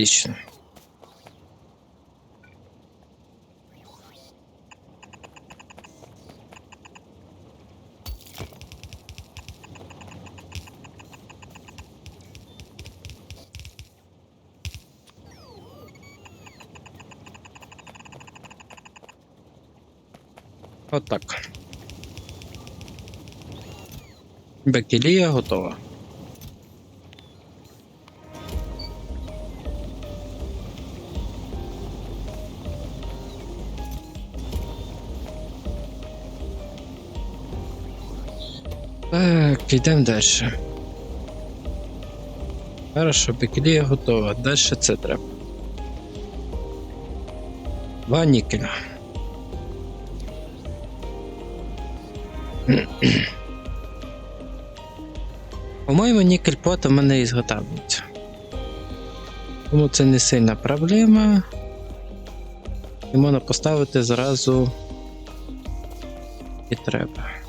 Отлично. Отак. Бекелія готова. Йдемо далі. Хорошо, бекелія готова. Далі це треба. Два нікеля. По-моєму, нікель пота в мене і зготовлюється. Тому це не сильна проблема. І можна поставити зразу і треба.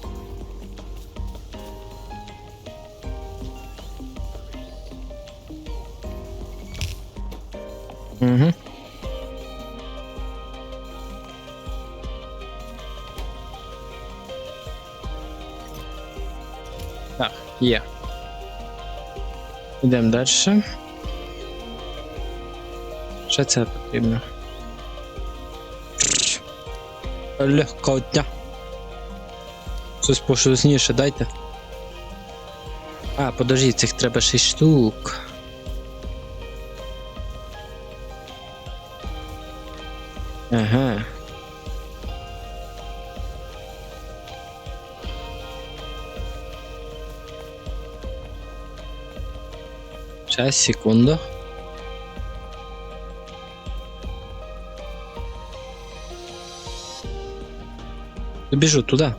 Йдемо далі. Що це потрібно? Легко дня. Щось пошусніше дайте. А, подожди, цих треба 6 штук. Ага. Сейчас, секунду. Бежу туда.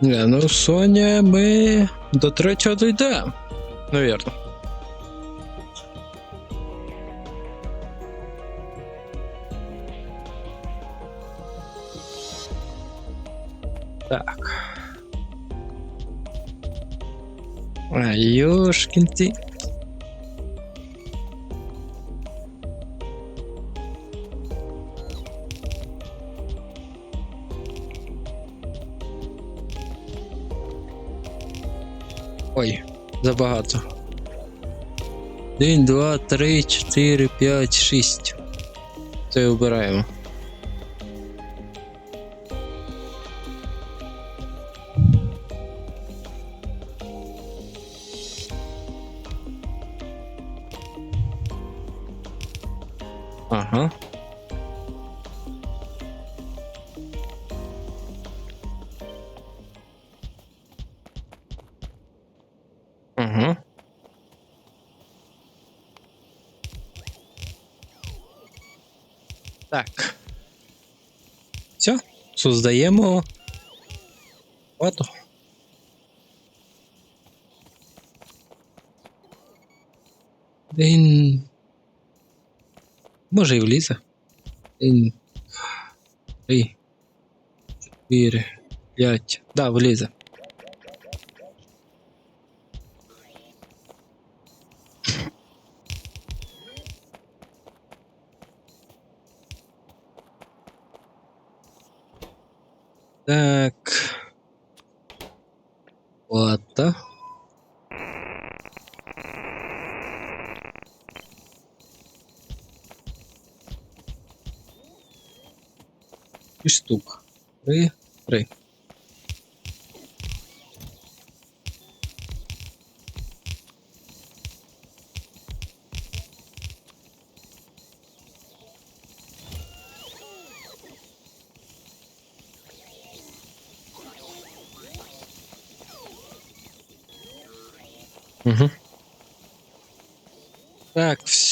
Не, ну Соня, ми до третього дійдемо. Навірно. Так. Ты. Ой, забагато. Один, два, три, чотири, п'ять, шість. Це обираємо. Так. Все, создаємо фото. Він. Може і влізе. Один. Три. Чотири. П'ять. Да, влізе. Фото. І штук. Три. Три.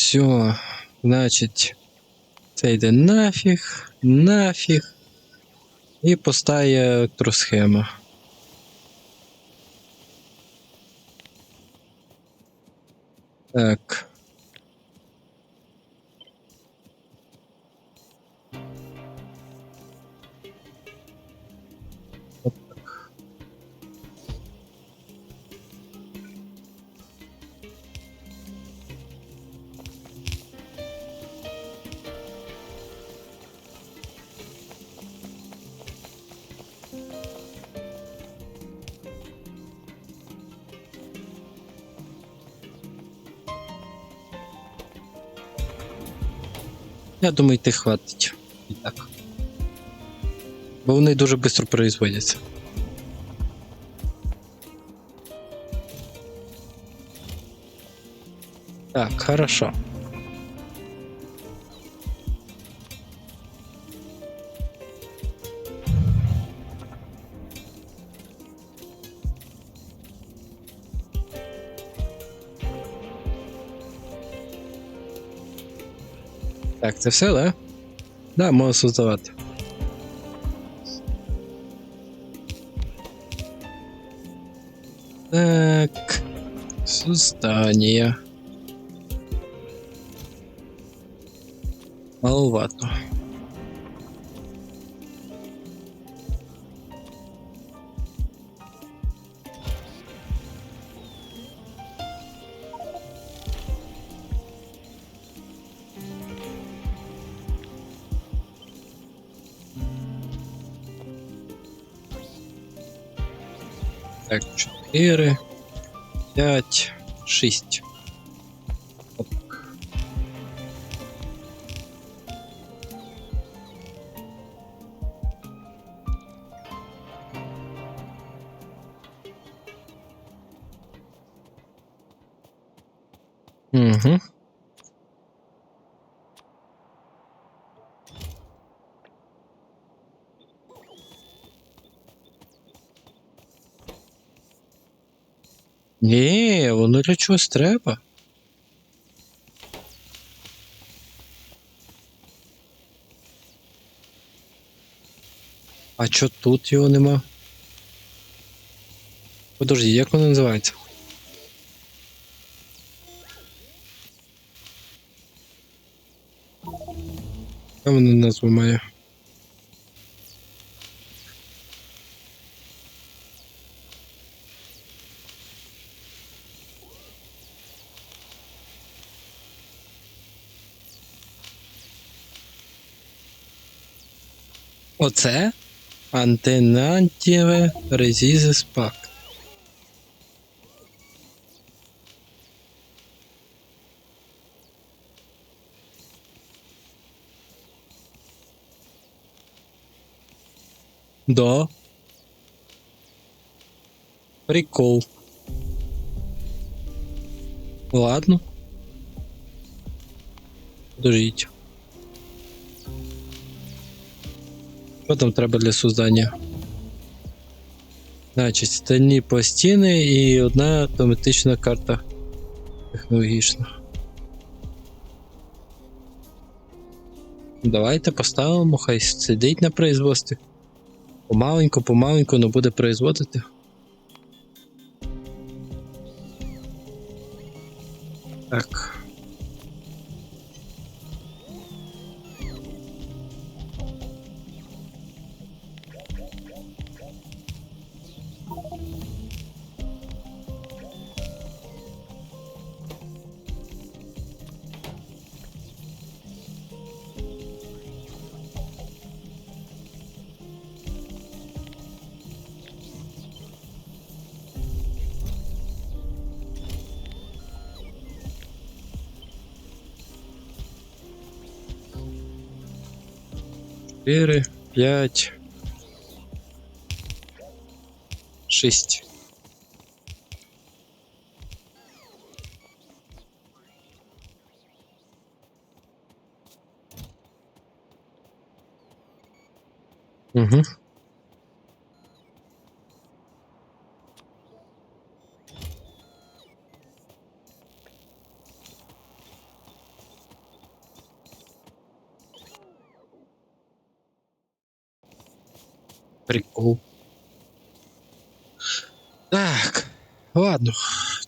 Все. Значить, це йде нафіг, нафіг. І постає електросхема. Так. Я думаю, йти хватить. І так. Бо вони дуже швидко производяться. Так, хорошо. Так, це все, да? Да, можна создавати. Так. Создание. Маловато. Так, 4, 5, 6. Для чогось треба. А чо тут його нема? Подожди, як воно називається? А воно назву має. Оце антенантіве резізис пак. Да. Прикол. Ладно. Подождіть. Що там треба для создання? Значить, стальні пластини і одна автоматична карта технологічна. Давайте поставимо, хай сидить на производстві. Помаленьку, помаленьку, але буде производити. 4, 5, 6. Угу. Прикол. Так, ладно.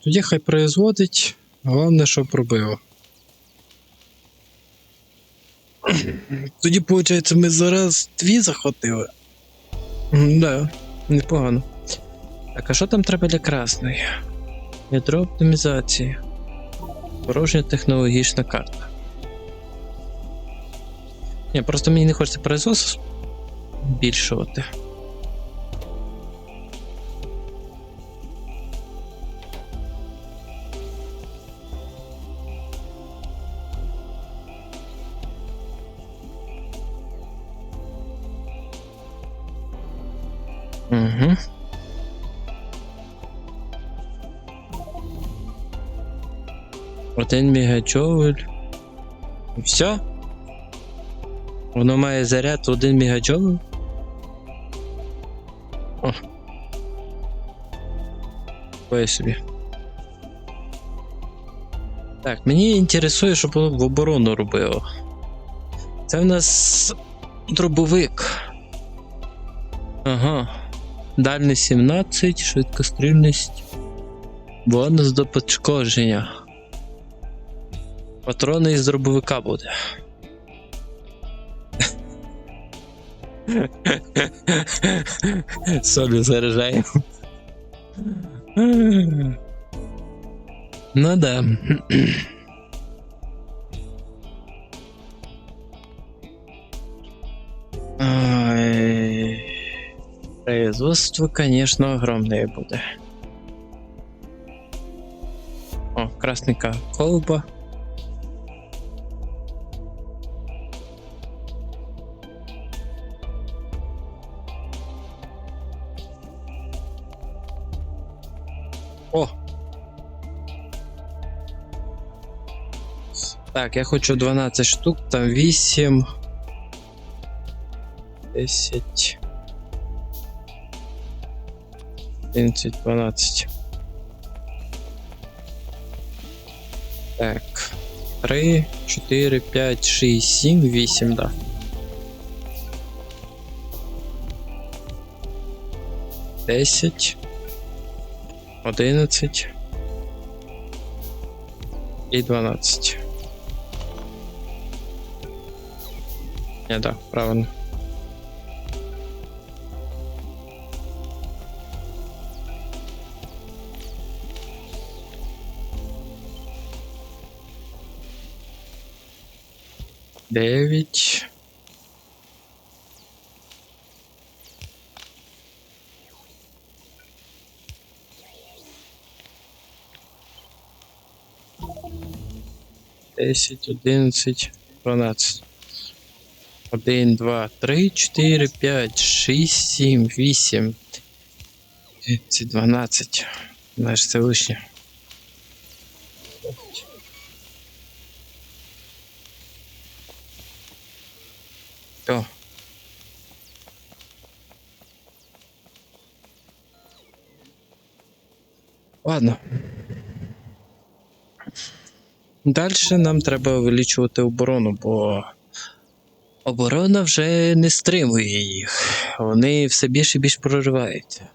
Тоді хай производить. Головне, щоб робило. Тоді, виходить, ми зараз дві захватили. М, Да, непогано. Так, а що там треба для красної? Ядро оптимізації. Порожня технологічна карта. Ні, просто мені не хочеться производство збільшувати. Один мегаджоуль. І все? Воно має заряд 1 мегаджоуль? О. Такое собі. Так, мені інтересує, щоб воно в оборону робило. Це в нас дробовик. Ага. Дальність 17, швидкострільність. Бонус до пошкодження. Патрони із дробовика буде. Солі заряджаємо. Ну да. Ай. Производство, конечно, огромное буде. О, красненька колба. Так, я хочу 12 штук, там 8. 10. 11, 12. Так. 3, 4, 5, 6, 7, 8, да. Десять. Одинадцять. І дванадцять. Не, да, правильно. Девять. Десять, одинадцять, дванадцять. Один, два, три, чотири, п'ять, шість, сім, вісім. Це дванадцять. Знаєш, це лишнє. Все. Ладно. Далі нам треба увеличувати оборону, бо оборона вже не стримує їх. Вони все більше і більше прориваються.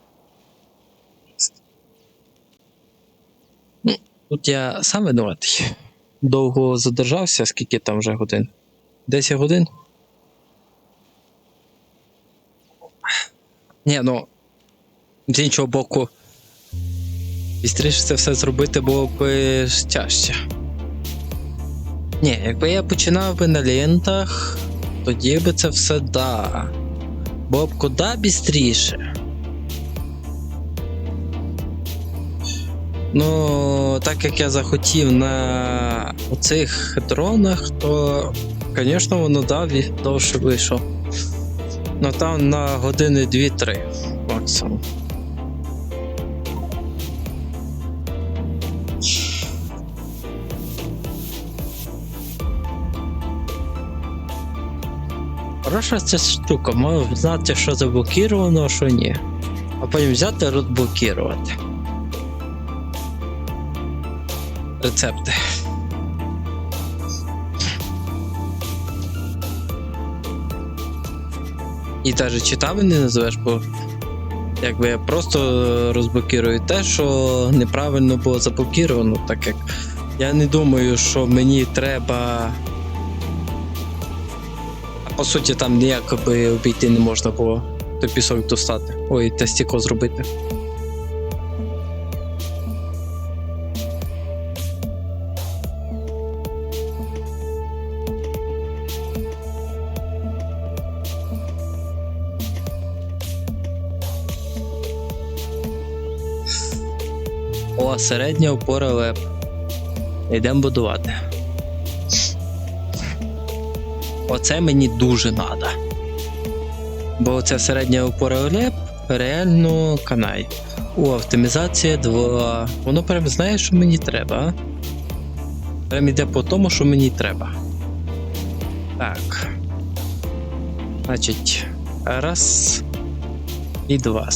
Ну, тут я сам винуватий. Довго задержався, скільки там вже годин? 10 годин? Ні, ну. З іншого боку. Бістріше це все зробити було б е, тяжче. Ні, якби я починав би на лентах, тоді би це все да. Було б куди бістріше. Ну, так як я захотів на оцих дронах, то, звісно, воно да, ві- довше вийшло. Ну там на години 2-3 максимум. Хороша ця штука, можна знати, що заблокіровано, а що ні. А потім взяти і розблокувати. Рецепти. І навіть читави не називеш, бо якби я просто розблокірую те, що неправильно було заблокіровано, так як я не думаю, що мені треба. По суті, там ніяк би обійти не можна було той пісок достати. Ой, те стікло зробити. О, середня опора леп. Йдемо будувати. Оце мені дуже треба. Бо оця середня опора леп реально канай. О, оптимізація 2. Воно прям знає, що мені треба. Прям іде по тому, що мені треба. Так. Значить, раз і два.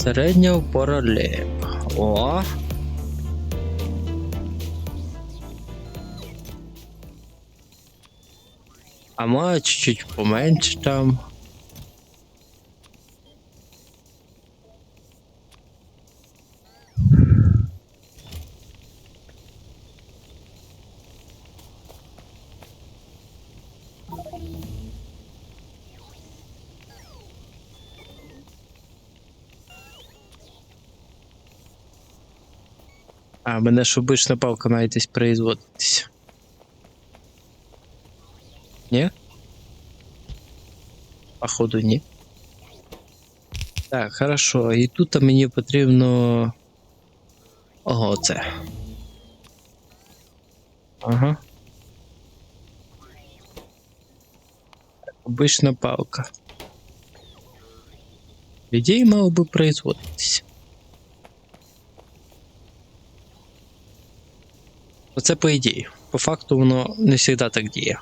Середня опора ліп. О. А має чуть-чуть поменше там. А, в мене ж обична палка має десь производитися. Ні? Походу, ні. Так, хорошо. І тут мені потрібно. Ого, це. Ага. Так, Обична палка. Людей мало би производитися. Оце по ідеї. По факту воно не завжди так діє.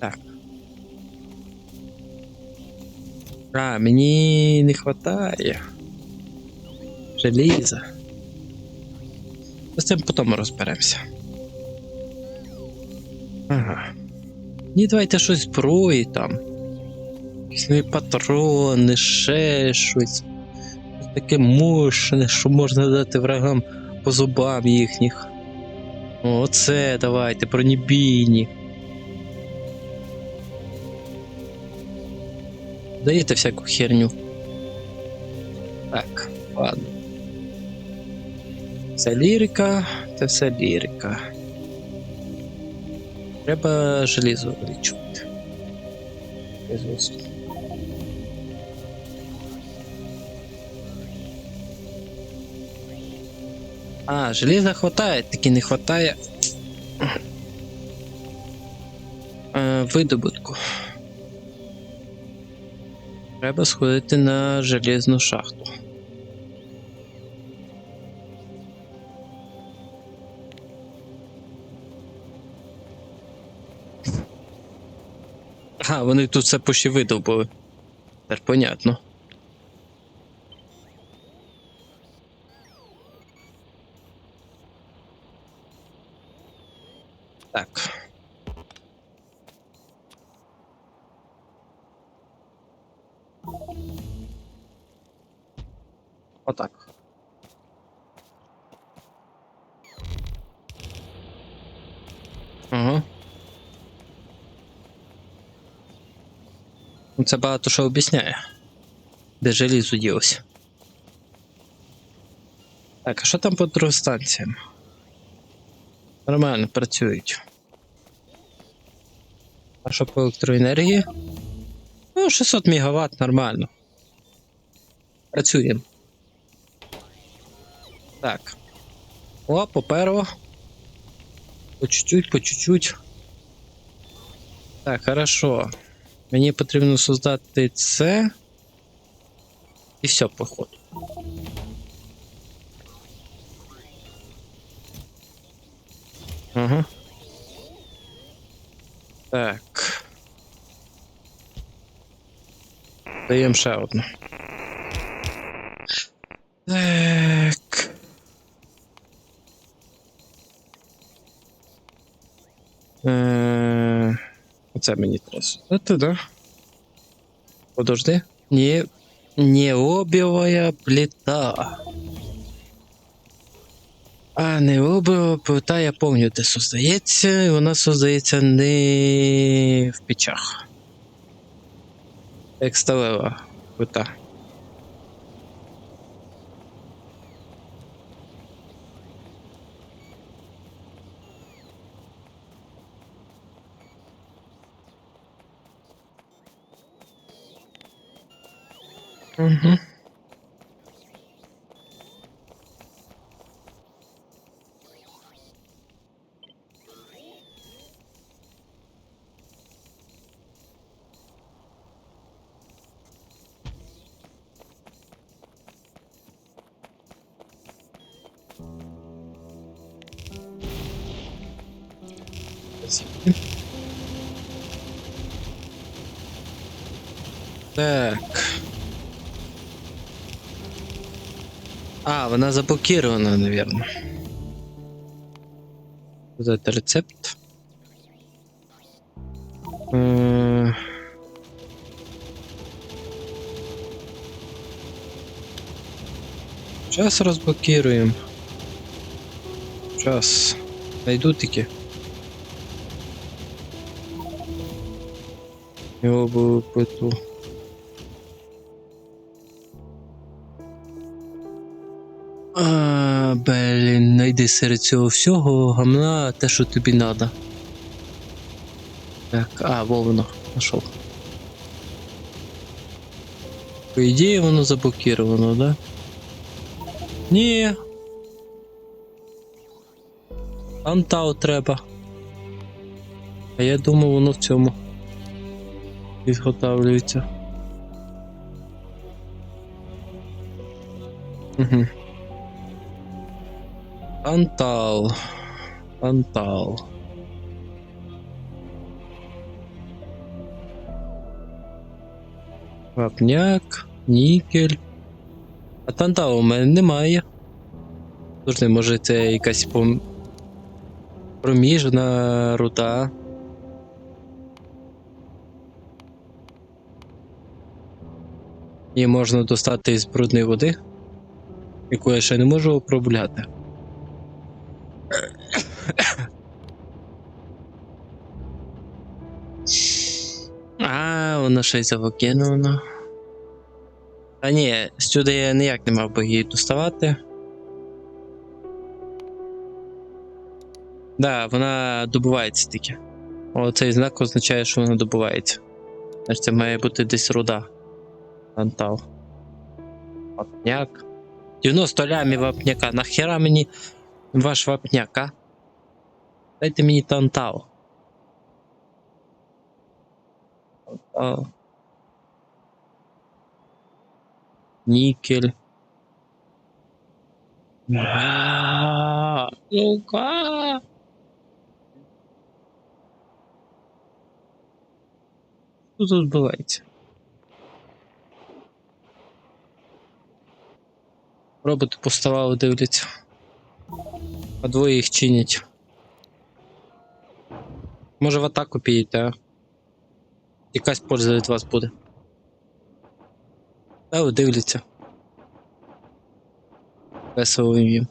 Так. А, мені не вистачає. Желіза. З цим потім розберемося. Ага. Ні, давайте щось зброї там. Нові патрони, ще щось. Щось таке мощне, що можна дати врагам по зубам їхніх. Оце давайте, бронебійні. Даєте всяку херню. Так, ладно. Це лірика, це все лірика. Треба желізо увеличувати. А, желіза хватає, таки не хватає. Е, видобутку. Треба сходити на железну шахту. А, вони тут все поші видовбили. Тепер понятно. Так. Отак. Ага. Ну, Це багато що об'ясняє. Де желізо ділося. Так, а що там по трубостанціям? Нормально працюють. А що по електроенергії? Ну, 600 МВт нормально. Працюємо. Так. О, поперло. По чуть-чуть, по чуть-чуть. Так, хорошо. Мені потрібно создати це. І все, походу. Ага. Так. Даємо ще одну. Оце мені треба создати, да? Подожди. Не, обивая плита. А необива плита, я пам'ятаю, де создається, і вона создається не в печах. Як кута. Угу. Так. А, вона заблокирована, наверное. Вот это рецепт. Сейчас разблокируем. Сейчас. Найду таки. Його би питу. Блін, найди серед цього всього гамна те, що тобі надо. Так, а, вовно, нашов. По ідеї воно заблокировано, да? Ні. Антау треба. А я думав, воно в цьому відготавлюється. Угу. Антал. Антал. Вапняк, нікель. А танталу у мене немає. Слушай, може це якась пом... проміжна руда. Її можна достати із брудної води, яку я ще не можу опробляти. Вона ще й. А ні, сюди я ніяк не мав би її доставати. Да, вона добувається тільки. Оцей знак означає, що вона добувається. Значить, це має бути десь руда. Антал. Вапняк. 90 лямів вапняка. Нахера мені ваш вапняк, а? Дайте мені тантал. Тантал. Нікель. Ну-ка. Що тут відбувається? Роботи поставали, дивляться. А двоє їх чинять. Може в атаку підете, а? Якась польза від вас буде. Та ви дивляться. Весело їм.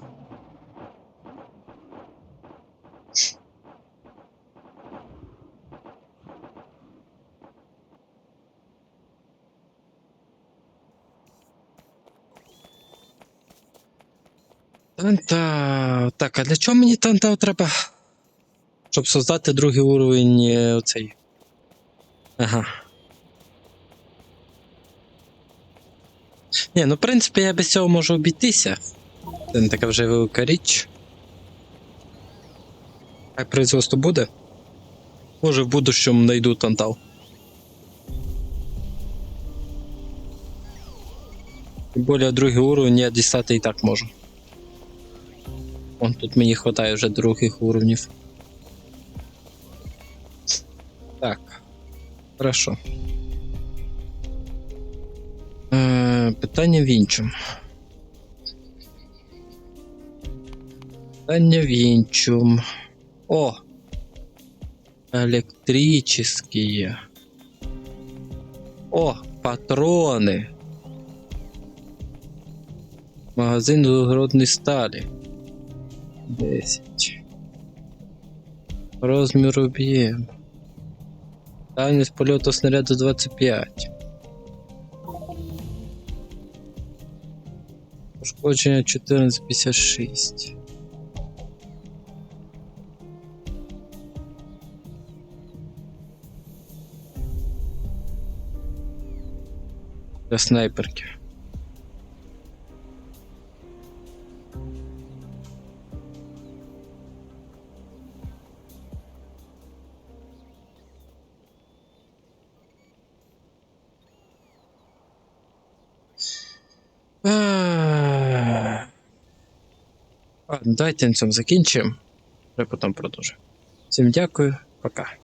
Танта. Так, а для чого мені танта треба? Щоб создати другий уровень е, оцей. Ага. Ні, ну в принципі я без цього можу обійтися. Це не така вже велика річ. Хай производство буде. Може в будущому знайду тантал. Тим більше другий уровень я дістати і так можу. Вон тут мені вистачає вже других уровнів. Так. Хорошо. Е, питання в іншому. Питання в іншому. О! Электрические. О, патроны. Магазин угородної сталі. 10. Розмір об'єм. Дальність польоту снаряду 25. Пошкодження 1456. Для снайперки. Давайте на цьому закінчимо. Вже потім продовжимо. Всім дякую, пока.